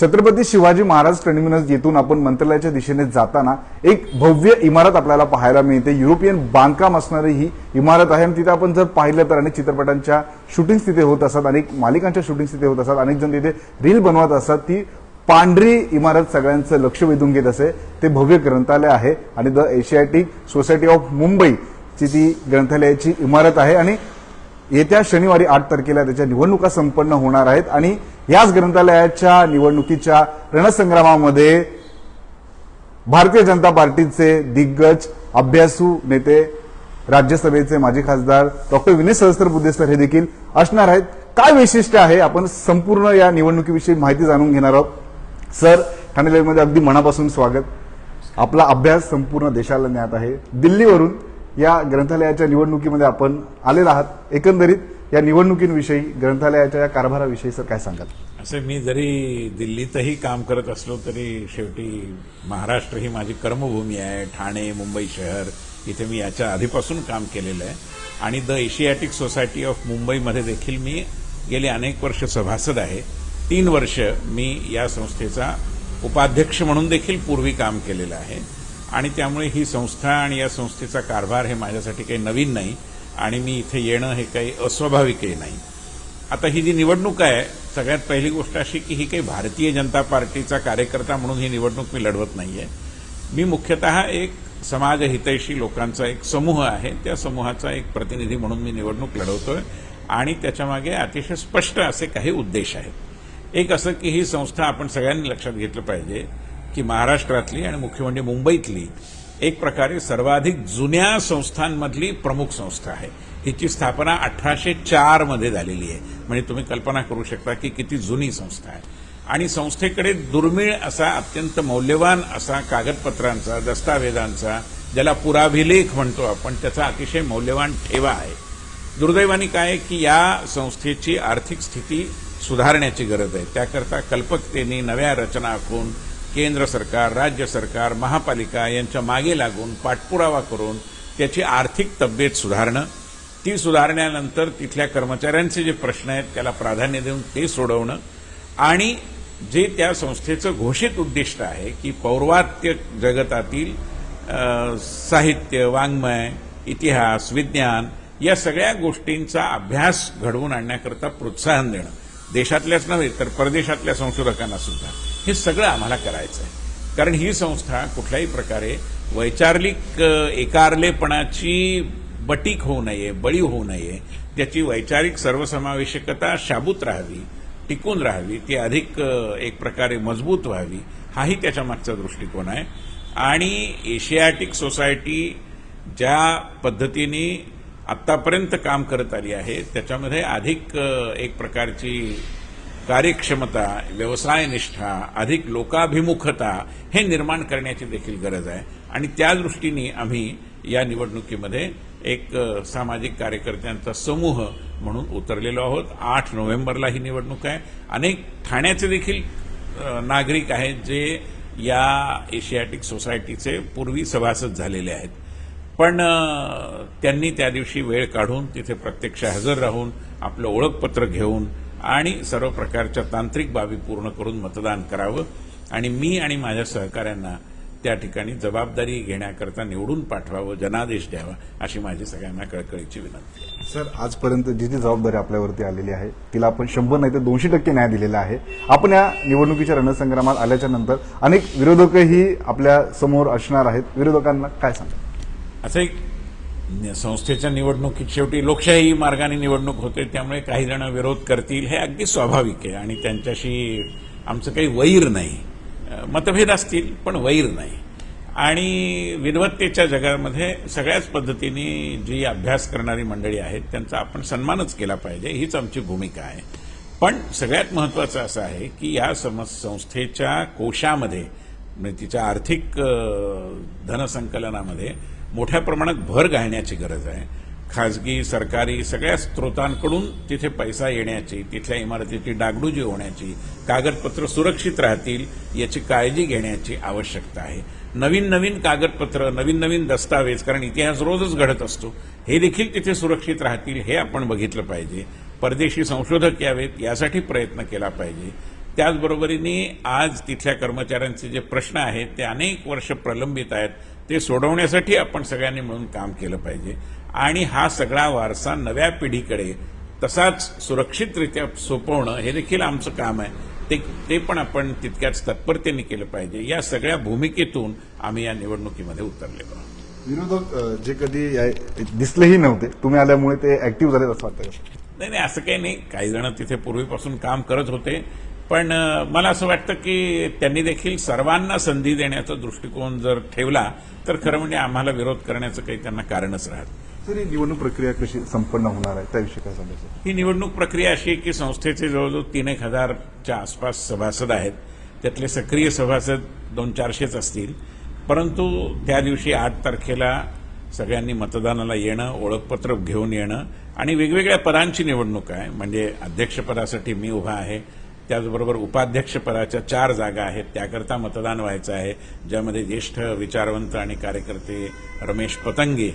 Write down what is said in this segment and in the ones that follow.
Chhatrapati Shivaji Maharaj terminus येथून आपण मंत्रालयाच्या दिशेने जाताना एक भव्य इमारत आपल्याला पाहायला मिळते. युरोपियन बांधकाम असणारी ही इमारत आहे. आणि तिथे आपण जर पाहिलं तर अनेक चित्रपटांच्या शूटिंग तिथे होत असतात. अनेक मालिकांच्या शूटिंग तिथे होत असतात. अनेक जण तिथे रील बनवत असतात. ती पांढरी इमारत सगळ्यांचं लक्ष वेधून घेत असे. ते भव्य ग्रंथालय आहे. आणि द एशियाटिक सोसायटी ऑफ मुंबईची ती ग्रंथालयाची इमारत आहे. आणि येत्या शनिवारी आठ तारखेला त्याच्या निवडणुका संपन्न होणार आहेत. आणि याच ग्रंथालयाच्या निवडणुकीच्या रणसंग्रामामध्ये भारतीय जनता पार्टीचे दिग्गज अभ्यासू नेते राज्यसभेचे माजी खासदार डॉक्टर विनय सहस्त्रबुद्धे सर हे देखील असणार आहेत. काय वैशिष्ट्य आहे? आपण संपूर्ण या निवडणुकीविषयी माहिती जाणून घेणार आहोत. सर ठाणे लाईव्हमध्ये अगदी मनापासून स्वागत. आपला अभ्यास संपूर्ण देशाला ज्ञात आहे. दिल्लीवरून या ग्रंथालयाच्या निवडणुकीमध्ये आपण आलेला आहात. एकंदरीत या निवडणुकींविषयी ग्रंथालयाच्या या कारभाराविषयी सर काय सांगाल? असं मी जरी दिल्लीतही काम करत असलो तरी शेवटी महाराष्ट्र ही माझी कर्मभूमी आहे. ठाणे मुंबई शहर इथे मी याच्या आधीपासून काम केलेलं आहे. आणि द एशियाटिक सोसायटी ऑफ मुंबईमध्ये देखील मी गेले अनेक वर्ष सभासद आहे. तीन वर्ष मी या संस्थेचा उपाध्यक्ष म्हणून देखील पूर्वी काम केलेलं आहे. आणि त्यामुळे ही संस्था आणि या संस्थेचा कारभार हे माझ्यासाठी काही नवीन नाही. आणि मी इथे येणं हे काही अस्वाभाविकही नाही. आता ही जी निवडणूक आहे सगळ्यात पहिली गोष्ट अशी की ही काही भारतीय जनता पार्टीचा कार्यकर्ता म्हणून ही निवडणूक मी लढवत नाही आहे मी मुख्यतः एक समाजहितैषी लोकांचा एक समूह आहे त्या समूहाचा एक प्रतिनिधी म्हणून मी निवडणूक लढवतोय आणि त्याच्यामागे अतिशय स्पष्ट असे काही उद्देश आहेत. एक असं की ही संस्था आपण सगळ्यांनी लक्षात घेतलं पाहिजे की महाराष्ट्रातली आणि मुख्य म्हणजे मुंबईतली एक प्रकारे सर्वाधिक जुन्या संस्थांमधली प्रमुख संस्था आहे. हिची स्थापना अठराशे चारमध्ये झालेली आहे. म्हणजे तुम्ही कल्पना करू शकता की किती जुनी संस्था आहे. आणि संस्थेकडे दुर्मिळ असा अत्यंत मौल्यवान असा कागदपत्रांचा दस्तावेजांचा ज्याला पुराभिलेख म्हणतो आपण त्याचा अतिशय मौल्यवान ठेवा आहे. दुर्दैवाने काय आहे की या संस्थेची आर्थिक स्थिती सुधारण्याची गरज आहे. त्याकरता कल्पकतेने नव्या रचना आखून केंद्र सरकार राज्य सरकार महापालिका यांच्या मागे लागून पाठपुरावा करून त्याची आर्थिक तब्येत सुधारणं ती सुधारण्यानंतर तिथल्या कर्मचाऱ्यांचे जे प्रश्न आहेत त्याला प्राधान्य देऊन ते सोडवणं आणि जे त्या संस्थेचं घोषित उद्दिष्ट आहे की पौर्वात्य जगतातील साहित्य वाङ्मय इतिहास विज्ञान या सगळ्या गोष्टींचा अभ्यास घडवून आणण्याकरता प्रोत्साहन देणं. देशातल्याच नव्हे तर परदेशातल्या संशोधकांना सुद्धा. हे सगळं आम्हाला करायचं आहे कारण ही संस्था कुठल्याही प्रकारे वैचारिक एकारलेपणाची बटीक होऊ नये बळी होऊ नये त्याची वैचारिक सर्वसमावेशकता शाबूत राहावी टिकून राहावी ती अधिक एक प्रकारे मजबूत व्हावी हाही त्याच्या मागचा दृष्टिकोन आहे. आणि एशियाटिक सोसायटी ज्या पद्धतीने आतापर्यंत काम करत आली आहे. त्याच्यामध्ये अधिक एक प्रकारची कार्यक्षमता व्यवसायनिष्ठा अधिक लोकाभिमुखता हे निर्माण करण्याची देखील गरज आहे. आणि त्या दृष्टीने आम्ही या निवडणुकीमध्ये एक सामाजिक कार्यकर्त्यांचा समूह म्हणून उतरलेलो आहोत. आठ नोव्हेंबरला ही निवडणूक आहे. अनेक ठाण्याचे देखील नागरिक आहेत जे या एशियाटिक सोसायटीचे पूर्वी सभासद झालेले आहेत. पण त्यांनी त्या दिवशी वेळ काढून तिथे प्रत्यक्ष हजर राहून आपलं ओळखपत्र घेऊन आणि सर्व प्रकारच्या तांत्रिक बाबी पूर्ण करून मतदान करावं आणि मी आणि माझ्या सहकाऱ्यांना त्या ठिकाणी जबाबदारी घेण्याकरता निवडून पाठवावं जनादेश द्यावा अशी माझी सगळ्यांना कळकळीची विनंती आहे. सर आजपर्यंत जी जी जबाबदारी आपल्यावरती आलेली आहे तिला आपण शंभर नाही तर दोनशे टक्के न्याय दिलेला आहे. आपण या निवडणुकीच्या रणसंग्रामात आल्याच्यानंतर अनेक विरोधकही आपल्यासमोर असणार आहेत. विरोधकांना काय सांगा असं एक संस्थेच्या निवडणुकीत शेवटी लोकशाही मार्गाने निवडणूक होते त्यामुळे काही जण विरोध करतील हे अगदी स्वाभाविक आहे. आणि त्यांच्याशी आमचं काही वैर नाही. मतभेद असतील पण वैर नाही. आणि विद्वत्तेच्या जगामध्ये सगळ्याच पद्धतीने जी अभ्यास करणारी मंडळी आहेत त्यांचा आपण सन्मानच केला पाहिजे हीच आमची भूमिका आहे. पण सगळ्यात महत्वाचं असं आहे की या सम संस्थेच्या कोशामध्ये म्हणजे तिच्या आर्थिक धनसंकलनामध्ये मोठ्या प्रमाणात भर घालण्याची गरज आहे. खाजगी सरकारी सगळ्या स्रोतांकडून तिथे पैसा येण्याची तिथल्या इमारतीची डागडुजी होण्याची कागदपत्र सुरक्षित राहतील याची काळजी घेण्याची आवश्यकता आहे. नवीन नवीन कागदपत्र नवीन नवीन दस्तावेज कारण इतिहास रोजच घडत असतो हे देखील तिथे सुरक्षित राहतील हे आपण बघितलं पाहिजे. परदेशी संशोधक यावेत यासाठी प्रयत्न केला पाहिजे. त्याचबरोबरीने आज तिथल्या कर्मचाऱ्यांचे जे प्रश्न आहेत ते अनेक वर्ष प्रलंबित आहेत ते सोडवण्यासाठी आपण सगळ्यांनी मिळून काम केलं पाहिजे. आणि हा सगळा वारसा नव्या पिढीकडे तसाच सुरक्षितरित्या सोपवणं हे देखील आमचं काम आहे. ते ते पण आपण तितक्याच तत्परतेने केलं पाहिजे. या सगळ्या भूमिकेतून आम्ही या निवडणुकीमध्ये उतरलेलो आहोत विरोधक जे कधी दिसलेही नव्हते. तुम्ही आल्यामुळे ते ऍक्टिव्ह झालेत असं वाटतं? नाही नाही असं काही नाही. काही जण तिथे पूर्वीपासून काम करत होते. पण मला असं वाटतं की त्यांनी देखील सर्वांना संधी देण्याचा दृष्टिकोन जर ठेवला तर खरं म्हणजे आम्हाला विरोध करण्याचं काही त्यांना कारणच राहत सर ही निवडणूक प्रक्रिया कशी संपन्न होणार आहे? त्याविषयी काय सांगायचं ही निवडणूक प्रक्रिया अशी आहे की संस्थेचे जवळजवळ तीन एक हजारच्या आसपास सभासद आहेत. त्यातले सक्रिय सभासद दोन चारशेच असतील. परंतु त्या दिवशी आठ तारखेला सगळ्यांनी मतदानाला येणं ओळखपत्र घेऊन येणं आणि वेगवेगळ्या पदांची निवडणूक आहे. म्हणजे अध्यक्षपदासाठी मी उभा आहे त्याचबरोबर उपाध्यक्षपदाच्या चार जागा आहेत. त्याकरता मतदान व्हायचं आहे ज्यामध्ये ज्येष्ठ विचारवंत आणि कार्यकर्ते रमेश पतंगे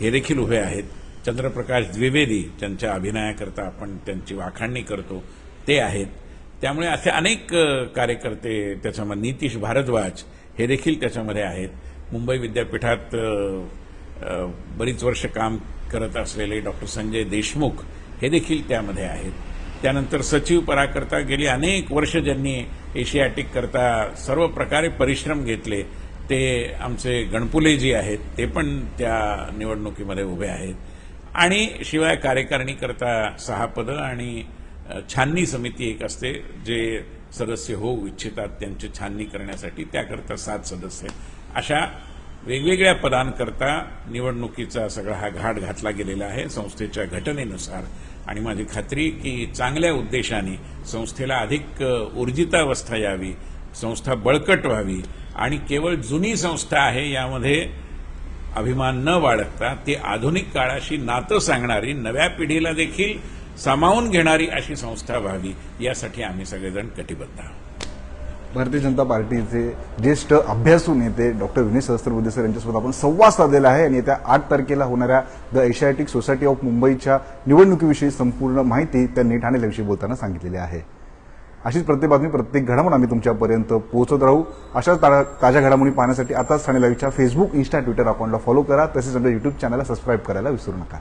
हे देखील उभे आहेत. चंद्रप्रकाश द्विवेदी ज्यांच्या अभिनयाकरता आपण त्यांची वाखाणणी करतो ते आहेत. त्यामुळे असे अनेक कार्यकर्ते त्याच्यामध्ये नितीश भारद्वाज हे देखील त्याच्यामध्ये आहेत. मुंबई विद्यापीठात बरीच वर्ष काम करत असलेले डॉक्टर संजय देशमुख हे देखील त्यामध्ये आहेत. त्यानंतर सचिव पराकरता गेली अनेक वर्ष ज्यांनी एशियाटिक करता सर्व प्रकारे परिश्रम घेतले ते आमचे गणपुलेजी आहेत ते पण त्या निवडणुकीमध्ये उभे आहेत. आणि शिवाय कार्यकारिणी करता सहा पदं आणि छाननी समिती एक असते जे सदस्य होऊ इच्छितात त्यांची छाननी करण्यासाठी त्याकरता सात सदस्य अशा वेगवेगळ्या पदांकरता निवडणुकीचा सगळा हा घाट घातला गेलेला आहे संस्थेच्या घटनेनुसार. आणि माझी खात्री की चांगल्या उद्देशाने संस्थेला अधिक ऊर्जितावस्था यावी संस्था बळकट व्हावी आणि केवळ जुनी संस्था आहे यामध्ये अभिमान न बाळगता ती आधुनिक काळाशी नातं सांगणारी नव्या पिढीला देखील सामावून घेणारी अशी संस्था व्हावी यासाठी आम्ही सगळेजण कटिबद्ध आहोत. भारतीय जनता पार्टीचे ज्येष्ठ अभ्यासू नेते डॉक्टर विनय सहस्त्रबुद्धे सर यांच्यासोबत आपण संवाद साधलेला आहे. आणि येत्या आठ तारखेला होणाऱ्या द एशियाटिक सोसायटी ऑफ मुंबईच्या निवडणुकीविषयी संपूर्ण माहिती त्यांनी ठाणेल्याविषयी बोलताना सांगितलेली आहे. अशीच प्रत्येक बातमी प्रत्येक घडामोड आम्ही तुमच्यापर्यंत पोहोचत राहू. अशाच ताज्या घडामोडी पाहण्यासाठी आताच ठाणे लाईव्हच्या फेसबुक इन्स्टा ट्विटर अकाउंटला फॉलो करा. तसेच आमच्या युट्यूब चॅनलला सबस्क्राईब करायला विसरू नका.